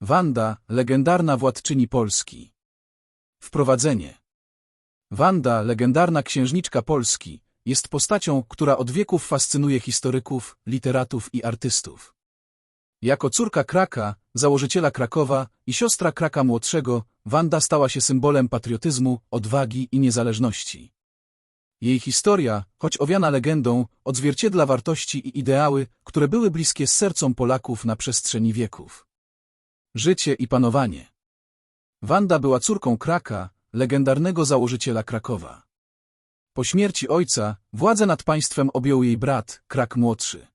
Wanda, legendarna władczyni Polski. Wprowadzenie. Wanda, legendarna księżniczka Polski, jest postacią, która od wieków fascynuje historyków, literatów i artystów. Jako córka Kraka, założyciela Krakowa i siostra Kraka Młodszego, Wanda stała się symbolem patriotyzmu, odwagi i niezależności. Jej historia, choć owiana legendą, odzwierciedla wartości i ideały, które były bliskie sercom Polaków na przestrzeni wieków. Życie i panowanie Wanda była córką Kraka, legendarnego założyciela Krakowa. Po śmierci ojca, władzę nad państwem objął jej brat, Krak Młodszy.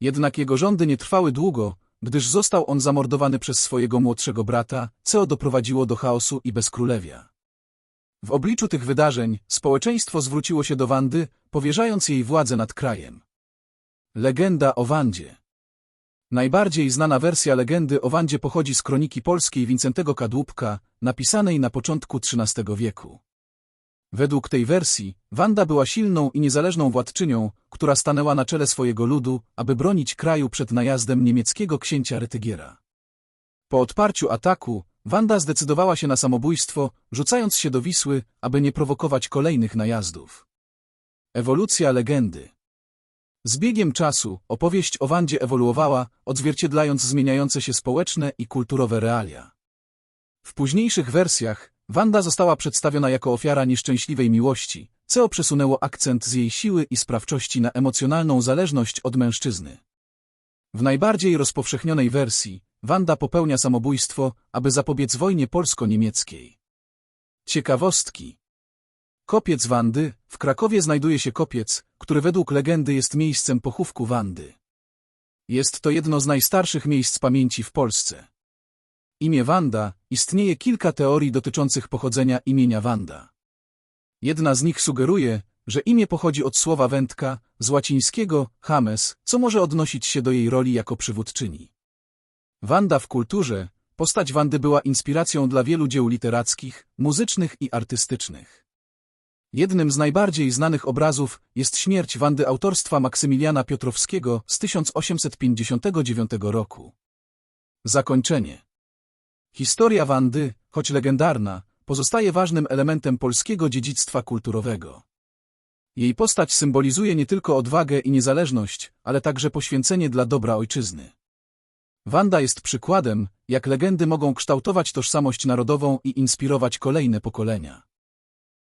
Jednak jego rządy nie trwały długo, gdyż został on zamordowany przez swojego młodszego brata, co doprowadziło do chaosu i bezkrólewia. W obliczu tych wydarzeń społeczeństwo zwróciło się do Wandy, powierzając jej władzę nad krajem. Legenda o Wandzie Najbardziej znana wersja legendy o Wandzie pochodzi z kroniki polskiej Wincentego Kadłubka, napisanej na początku XIII wieku. Według tej wersji, Wanda była silną i niezależną władczynią, która stanęła na czele swojego ludu, aby bronić kraju przed najazdem niemieckiego księcia Rytygiera. Po odparciu ataku, Wanda zdecydowała się na samobójstwo, rzucając się do Wisły, aby nie prowokować kolejnych najazdów. Ewolucja legendy Z biegiem czasu opowieść o Wandzie ewoluowała, odzwierciedlając zmieniające się społeczne i kulturowe realia. W późniejszych wersjach Wanda została przedstawiona jako ofiara nieszczęśliwej miłości, co przesunęło akcent z jej siły i sprawczości na emocjonalną zależność od mężczyzny. W najbardziej rozpowszechnionej wersji Wanda popełnia samobójstwo, aby zapobiec wojnie polsko-niemieckiej. Ciekawostki Kopiec Wandy W Krakowie znajduje się kopiec, który według legendy jest miejscem pochówku Wandy. Jest to jedno z najstarszych miejsc pamięci w Polsce. Imię Wanda istnieje kilka teorii dotyczących pochodzenia imienia Wanda. Jedna z nich sugeruje, że imię pochodzi od słowa wędka, z łacińskiego Hames, co może odnosić się do jej roli jako przywódczyni. Wanda w kulturze, postać Wandy była inspiracją dla wielu dzieł literackich, muzycznych i artystycznych. Jednym z najbardziej znanych obrazów jest śmierć Wandy autorstwa Maksymiliana Piotrowskiego z 1859 roku. Zakończenie Historia Wandy, choć legendarna, pozostaje ważnym elementem polskiego dziedzictwa kulturowego. Jej postać symbolizuje nie tylko odwagę i niezależność, ale także poświęcenie dla dobra ojczyzny. Wanda jest przykładem, jak legendy mogą kształtować tożsamość narodową i inspirować kolejne pokolenia.